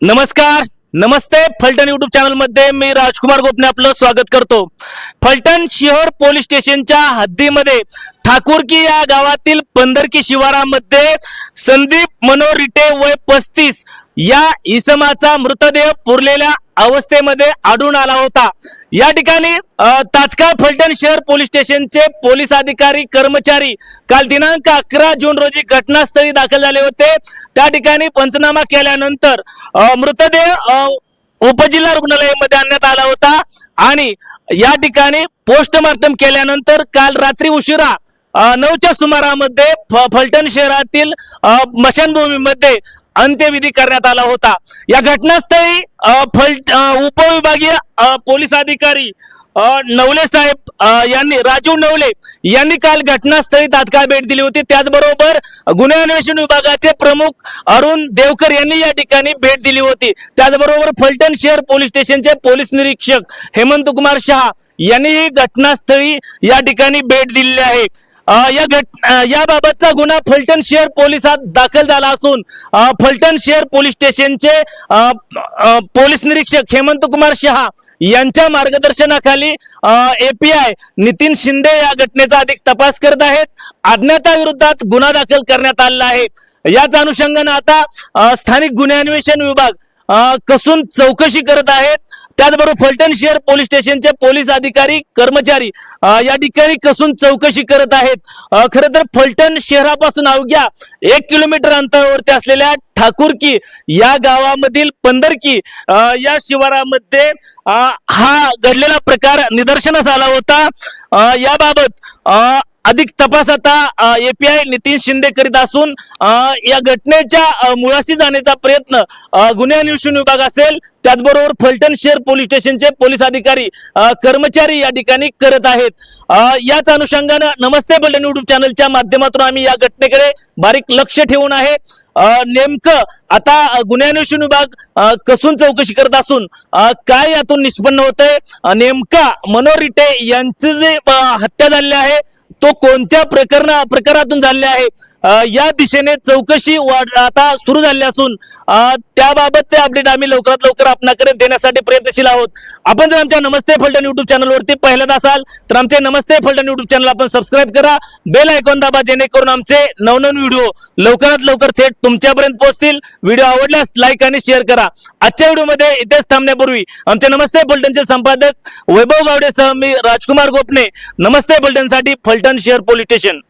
नमस्कार नमस्ते. फलटण युट्यूब चॅनलमध्ये मी राजकुमार गोपने आपलं स्वागत करतो. फलटण शिहोर पोलीस स्टेशनच्या हद्दीमध्ये ठाकूरकी या गावातील पंधरकी शिवारामध्ये संदीप मनोरिटे वय पस्तीस या इसमाचा मृतदेह पुरलेल्या अवस्थेमध्ये आढळून आला होता. या ठिकाणी तात्काळ फलटण शहर पोलीस स्टेशनचे पोलीस अधिकारी कर्मचारी काल दिनांक अकरा जून रोजी घटनास्थळी दाखल झाले होते. त्या ठिकाणी पंचनामा केल्यानंतर मृतदेह उपजिल्हा रुग्णालयामध्ये आणण्यात आला होता आणि या ठिकाणी पोस्टमार्टम केल्यानंतर काल रात्री उशिरा नऊच्या सुमारामध्ये फलटण शहरातील मशानभूमीमध्ये स्मशानभूमीमध्ये अंत्यविधी करण्यात आला होता. या घटनास्थळी फल उपविभागीय पोलीस अधिकारी नवले साहेब यांनी राजीव नवले यांनी काल घटनास्थळी तात्काळ भेट दिली होती. त्याचबरोबर गुन्हे अन्वेषण विभागाचे प्रमुख अरुण देवकर यांनी या ठिकाणी भेट दिली होती. त्याचबरोबर फलटण शहर पोलीस स्टेशनचे पोलीस निरीक्षक हेमंत कुमार शहा यांनीही घटनास्थळी या ठिकाणी भेट दिलेली आहे. या घट याबाबतचा गुन्हा फलटण शहर पोलिसात दाखल झाला असून फलटण शहर पोलीस स्टेशनचे पोलीस निरीक्षक हेमंत कुमार शहा यांच्या मार्गदर्शनाखाली एपीआय नितीन शिंदे या घटनेचा अधिक तपास करत आहेत. अज्ञाताविरोधात गुन्हा दाखल करण्यात आलेला आहे. याच अनुषंगाने आता स्थानिक गुन्हे अन्वेषण विभाग कसून चौकशी करत आहेत. त्याचबरोबर फलटण शहर पोलीस स्टेशनचे पोलीस अधिकारी कर्मचारी या ठिकाणी कसून चौकशी करत आहेत. खर तर फलटण शहरापासून अवघ्या एक किलोमीटर अंतरावरती असलेल्या ठाकूरकी या गावामधील पंधरकी या शिवारामध्ये हा घडलेला प्रकार निदर्शनास आला होता. याबाबत अधिक तपास आता एपीआय नितीन शिंदे करीत असून या घटनेच्या मुळाशी जाण्याचा प्रयत्न गुन्हे अन्वेषण विभाग असेल त्याचबरोबर फलटण शहर पोलीस स्टेशनचे पोलीस अधिकारी कर्मचारी या ठिकाणी करत आहेत. याच अनुषंगानं नमस्ते फलटण युट्यूब चॅनलच्या माध्यमातून आम्ही या घटनेकडे बारीक लक्ष ठेवून आहे. नेमकं आता गुन्हे अन्वेषण विभाग कसून चौकशी करत असून काय यातून निष्पन्न होतंय? आहे नेमका मनोरिटे रिटे जे हत्या झालेली आहे तो कोणत्या प्रकरणा प्रकारातून झाले आहे? या दिशेने चौकशी वाढ- आता सुरू झाली असून त्याबाबत ते अपडेट आम्ही लवकरात लवकर आपणाकडे देण्यासाठी प्रयत्नशील आहोत. आपण जर आमच्या नमस्ते फलटण युट्यूब चॅनलवरती पहिल्यांदा असाल तर आमचे नमस्ते फलटण युट्यूब चॅनल आपण सबस्क्राईब करा. बेल ऐकून दाबा जेणेकरून आमचे नवनवीन व्हिडिओ लवकरात लवकर थेट तुमच्यापर्यंत पोहोचतील. व्हिडिओ आवडल्यास लाईक आणि शेअर करा. आजच्या व्हिडिओमध्ये इथेच थांबण्यापूर्वी आमचे नमस्ते फलटणचे संपादक वैभव गावडेसह मी राजकुमार गोपने. नमस्ते फलटणसाठी फलटण शहर पोलीस स्टेशन